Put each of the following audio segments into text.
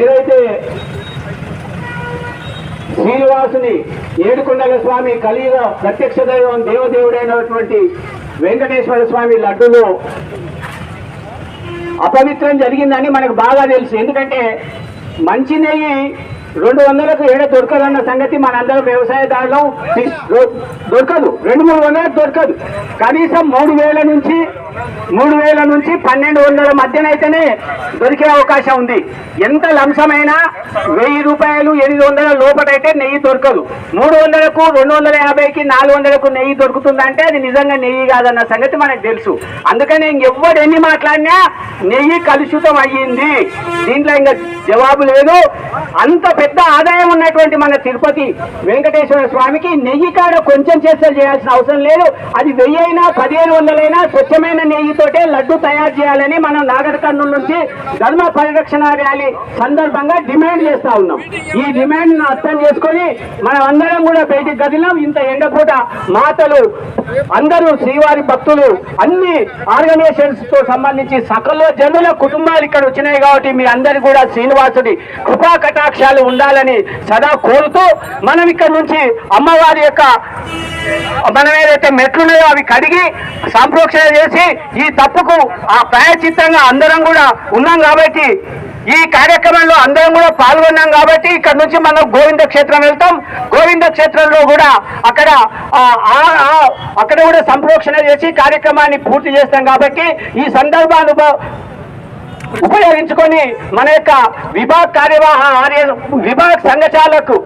ఏదైతే శ్రీనివాసుని ఏడుకొండల స్వామి కలియుగ ప్రత్యక్ష దైవం దేవదేవుడైనటువంటి వెంకటేశ్వర స్వామి లడ్డులో అపవిత్రం జరిగిందని మనకు బాగా తెలుసు. ఎందుకంటే మంచి నెయ్యి రెండు వందలకు ఏడ దొరకదన్న సంగతి మనందరం వ్యవసాయదారులం దొరకదు. రెండు మూడు వందలకు దొరకదు. కనీసం మూడు వేల నుంచి మూడు వేల నుంచి పన్నెండు వందల మధ్యనైతేనే దొరికే అవకాశం ఉంది. ఎంత లంసమైనా వెయ్యి రూపాయలు ఎనిమిది వందల లోపటైతే నెయ్యి దొరకదు. మూడు వందలకు రెండు వందల యాభైకి నాలుగు వందలకు నెయ్యి దొరుకుతుందంటే అది నిజంగా నెయ్యి కాదన్న సంగతి మనకు తెలుసు. అందుకని ఇంకెవ్వడు ఎన్ని మాట్లాడినా నెయ్యి కలుషితం అయ్యింది. దీంట్లో ఇంకా జవాబు లేదు. అంత పెద్ద ఆదాయం ఉన్నటువంటి మన తిరుపతి వెంకటేశ్వర స్వామికి నెయ్యి కాడ కొంచెం చేస్తే చేయాల్సిన అవసరం లేదు. అది వెయ్యి అయినా పదిహేను వందలైనా స్వచ్ఛమైన నెయ్యితోటే లడ్డు తయారు చేయాలని మనం నాగర్ కర్నూలు నుంచి ధర్మ పరిరక్షణ ర్యాలీ సందర్భంగా డిమాండ్ చేస్తా ఉన్నాం. ఈ డిమాండ్ను అర్థం చేసుకొని మనం అందరం కూడా బయటికి కదిలాం ఇంత ఎండపూట మాతలు అందరూ శ్రీవారి భక్తులు అన్ని ఆర్గనైజేషన్స్తో సంబంధించి సకల జనుల కుటుంబాలు ఇక్కడ వచ్చినాయి కాబట్టి మీ అందరి కూడా శ్రీనివాసుడి కృపా కటాక్షాలు ఉండాలని సదా కోరుతూ మనం ఇక్కడ నుంచి అమ్మవారి యొక్క మనం ఏదైతే మెట్లున్నాయో అవి కడిగి సంప్రోక్షణ చేసి ఈ తప్పుకు ఆ ప్రాయచిత్తంగా అందరం కూడా ఉన్నాం కాబట్టి ఈ కార్యక్రమంలో అందరం కూడా పాల్గొన్నాం కాబట్టి ఇక్కడ నుంచి మనం గోవింద క్షేత్రం వెళ్తాం. గోవింద క్షేత్రంలో కూడా అక్కడ ఆ, అక్కడ కూడా సంప్రోక్షణ చేసి కార్యక్రమాన్ని పూర్తి చేస్తాం కాబట్టి ఈ సందర్భాన్ని ఉపయోగించుకొని మన యొక్క విభాగ్ కార్యవాహ ఆర్య విభాగ్ సంఘచాలకు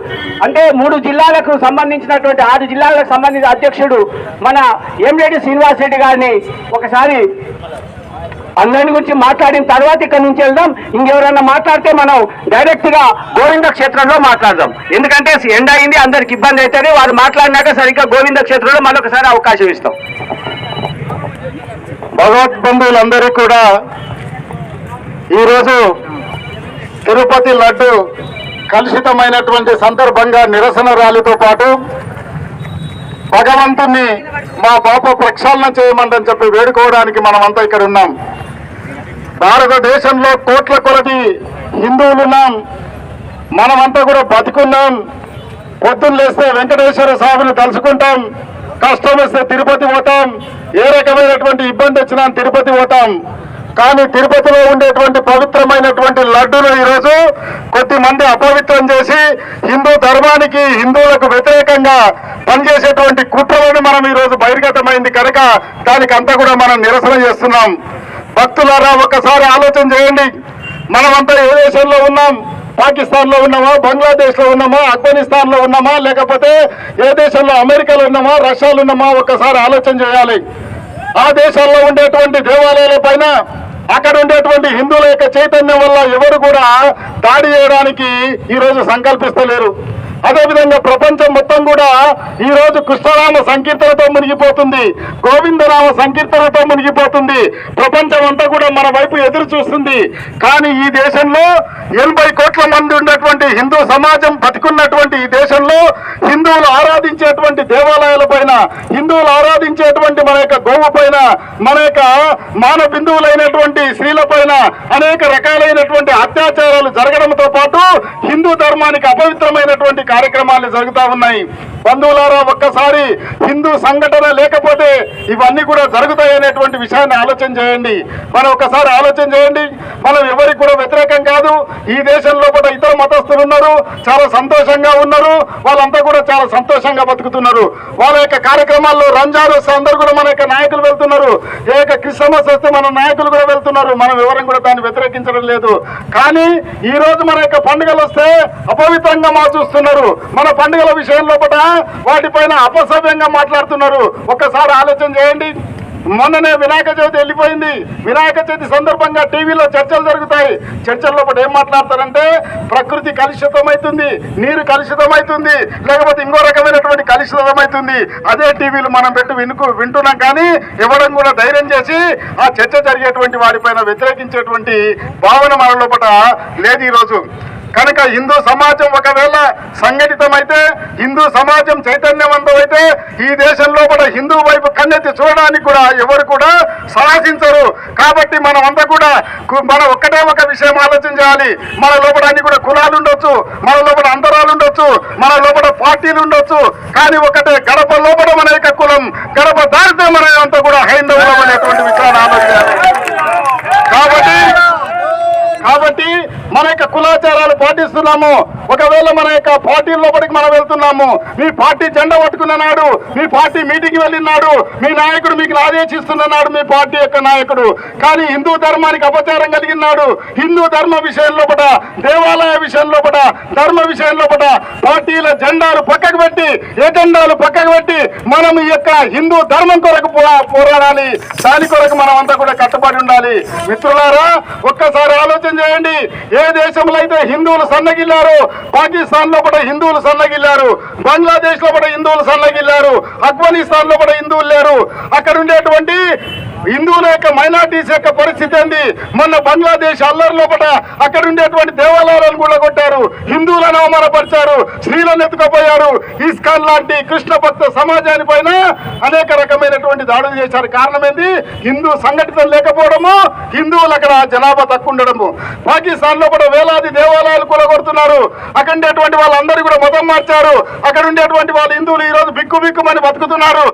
అంటే మూడు జిల్లాలకు సంబంధించినటువంటి ఆరు జిల్లాలకు సంబంధించిన అధ్యక్షుడు మన ఎంరెడ్డి శ్రీనివాస్ రెడ్డి గారిని ఒకసారి అందరి గురించి మాట్లాడిన తర్వాత ఇక్కడ నుంచి వెళ్దాం. ఇంకెవరన్నా మాట్లాడితే మనం డైరెక్ట్గా గోవింద క్షేత్రంలో మాట్లాడదాం. ఎందుకంటే ఎండ అయింది అందరికి ఇబ్బంది అవుతుంది వారు మాట్లాడినాక సరిగ్గా గోవింద క్షేత్రంలో మరొకసారి అవకాశం ఇస్తాం. భగవత్ బంధువులందరూ కూడా ఈరోజు తిరుపతి లడ్డు కలుషితమైనటువంటి సందర్భంగా నిరసన ర్యాలీతో పాటు భగవంతుణ్ణి మా పాప ప్రక్షాళన చేయమంటని చెప్పి వేడుకోవడానికి మనమంతా ఇక్కడ ఉన్నాం. భారతదేశంలో కోట్ల కొలది హిందువులున్నాం. మనమంతా కూడా బతికున్నాం. పొద్దున్న లేస్తే వెంకటేశ్వర స్వామిని తలుచుకుంటాం. కష్టం వస్తే తిరుపతి పోతాం. ఏ రకమైనటువంటి ఇబ్బంది వచ్చినా తిరుపతి పోతాం. కానీ తిరుపతిలో ఉండేటువంటి పవిత్రమైనటువంటి లడ్డును ఈరోజు కొద్దిమంది అపవిత్రం చేసి హిందూ ధర్మానికి హిందువులకు వ్యతిరేకంగా పనిచేసేటువంటి కుట్రలను మనం ఈరోజు బహిర్గతమైంది కనుక దానికి అంతా కూడా మనం నిరసన చేస్తున్నాం. భక్తులారా ఒక్కసారి ఆలోచన చేయండి. మనమంతా ఏ దేశంలో ఉన్నాం? పాకిస్తాన్లో ఉన్నామా? బంగ్లాదేశ్లో ఉన్నామా? ఆఫ్ఘనిస్తాన్లో ఉన్నామా? లేకపోతే ఏ దేశంలో అమెరికాలో ఉన్నామా? రష్యాలో ఉన్నామా? ఒక్కసారి ఆలోచన చేయాలి. ఆ దేశాల్లో ఉండేటువంటి దేవాలయాల పైన అక్కడ ఉండేటువంటి హిందువుల యొక్క చైతన్యం వల్ల ఎవరు కూడా దాడి చేయడానికి ఈ రోజు సంకల్పిస్తలేరు. అదేవిధంగా ప్రపంచం మొత్తం కూడా ఈ రోజు కృష్ణనామ సంకీర్తనతో మునిగిపోతుంది. గోవిందరామ సంకీర్తనతో మునిగిపోతుంది. ప్రపంచం అంతా కూడా మన వైపు ఎదురు చూస్తుంది. కానీ ఈ దేశంలో ఎనభై కోట్ల మంది ఉన్నటువంటి హిందూ సమాజం బతికున్నటువంటి ఈ దేశంలో హిందువులు ఆరాధించేటువంటి దేవాలయాల పైన హిందువులు ఆరాధించేటువంటి మన యొక్క గోవు పైన మన యొక్క మాన బిందువులైనటువంటి ಅನೇಕ హిందూ ధర్మానికి అపవిత్రమైనటువంటి కార్యక్రమాలు జరుగుతా ఉన్నాయి. బంధువులారా ఒక్కసారి హిందూ సంఘటన లేకపోతే ఇవన్నీ కూడా జరుగుతాయనేటువంటి విషయాన్ని ఆలోచన చేయండి. మనం ఒకసారి ఆలోచన చేయండి. మనం ఎవరికి కూడా వ్యతిరేకం కాదు. ఈ దేశంలో కూడా ఇతర మతస్థులు ఉన్నారు చాలా సంతోషంగా ఉన్నారు వాళ్ళంతా కూడా చాలా సంతోషంగా బతుకుతున్నారు. వాళ్ళ యొక్క కార్యక్రమాల్లో రంజాన్ వస్తే అందరు కూడా మన యొక్క నాయకులు వెళ్తున్నారు. ఏ యొక్క క్రిస్మస్ వస్తే మన నాయకులు కూడా వెళ్తున్నారు. మనం ఎవరం కూడా దాన్ని వ్యతిరేకించడం లేదు. కానీ ఈ రోజు మన యొక్క పండుగలు వస్తే అపవిత్రంగా మా చూస్తున్నారు మన పండుగల విషయంలో కూడా వాటిపైన అపసవ్యంగా మాట్లాడుతున్నారు. ఒక్కసారి ఆలోచన చేయండి. మొన్ననే వినాయక చవితి వెళ్ళిపోయింది. వినాయక చవితి సందర్భంగా టీవీలో చర్చలు జరుగుతాయి. చర్చల్లో కూడా ఏం మాట్లాడతారంటే ప్రకృతి కలుషితమవుతుంది నీరు కలుషితమవుతుంది లేకపోతే ఇంకో రకమైనటువంటి కలుషితమవుతుంది అదే టీవీలు మనం పెట్టి వినుకు వింటున్నాం కానీ ఇవ్వడం కూడా ధైర్యం చేసి ఆ చర్చ జరిగేటువంటి వారిపైన వ్యతిరేకించేటువంటి భావన మన లోపల లేదు ఈరోజు. కనుక హిందూ సమాజం ఒకవేళ సంఘటితమైతే హిందూ సమాజం చైతన్యవంతమైతే ఈ దేశంలో కూడా హిందూ వైపు కన్నెత్తి చూడడానికి కూడా ఎవరు కూడా సాహసించరు. కాబట్టి మనం అంతా కూడా మన ఒక్కటే ఒక విషయం ఆలోచన చేయాలి. మన లోపల అన్ని కూడా కులాలు ఉండొచ్చు మన లోపల అంతరాలు ఉండొచ్చు మన లోపల పార్టీలు ఉండొచ్చు. కానీ ఒకటే గడప లోపల మన యొక్క కులం గడప దారితే మన అంతా కూడా హైందవులం అనేటువంటి విషయాన్ని ఆలోచించాలి కాబట్టి కాబట్టి మన యొక్క కులాచారాలు పాటిస్తున్నాము. ఒకవేళ మన యొక్క పార్టీ లోపలికి మనం వెళ్తున్నాము మీ పార్టీ జెండా పట్టుకున్న నాడు మీ పార్టీ మీటింగ్ వెళ్ళినాడు మీ నాయకుడు మీకు ఆదేశిస్తున్నాడు మీ పార్టీ యొక్క నాయకుడు. కానీ హిందూ ధర్మానికి అపచారం కలిగినాడు హిందూ ధర్మ విషయంలో కూడా దేవాలయ విషయంలో కూడా ధర్మ విషయంలో కూడా పార్టీల జెండాలు పక్కకు పెట్టి ఎజెండాలు పక్కకు పెట్టి మనం ఈ యొక్క హిందూ ధర్మం కొరకు పోరాడాలి. దాని కొరకు మనం అంతా కూడా కట్టుబడి ఉండాలి. మిత్రులారా ఒక్కసారి ఆలోచన చేయండి. ఏ దేశం దేశంలో అయితే హిందువులు సన్నగిల్లారు. పాకిస్తాన్లో కూడా హిందువులు సన్నగిల్లారు. బంగ్లాదేశ్లో కూడా హిందువులు సన్నగిల్లారు. ఆఫ్ఘనిస్తాన్లో కూడా హిందువులు లేరు. అక్కడ ఉండేటువంటి హిందువుల యొక్క మైనార్టీస్ యొక్క పరిస్థితి ఏంది? మొన్న బంగ్లాదేశ్ అల్లరి లోపల అక్కడ ఉండేటువంటి దేవాలయాలను కూడా కొట్టారు. హిందువులను అవమానపరిచారు. స్త్రీలను ఎత్తుకుపోయారు. ఇస్కాన్ లాంటి కృష్ణ భక్త సమాజాని పైన అనేక రకమైనటువంటి దాడులు చేశారు. కారణం ఏంది? హిందూ సంఘటితం లేకపోవడము హిందువులు అక్కడ జనాభా తక్కువ ఉండడము. పాకిస్తాన్లో కూడా వేలాది దేవాలయాలు కూలగొడుతున్నారు అక్కడ ఉండేటువంటి వాళ్ళందరూ కూడా మతం మార్చారు. అక్కడ ఉండేటువంటి వాళ్ళ హిందువులు ఈ రోజు బిక్కు బిక్కుమని బతుకుతున్నారు.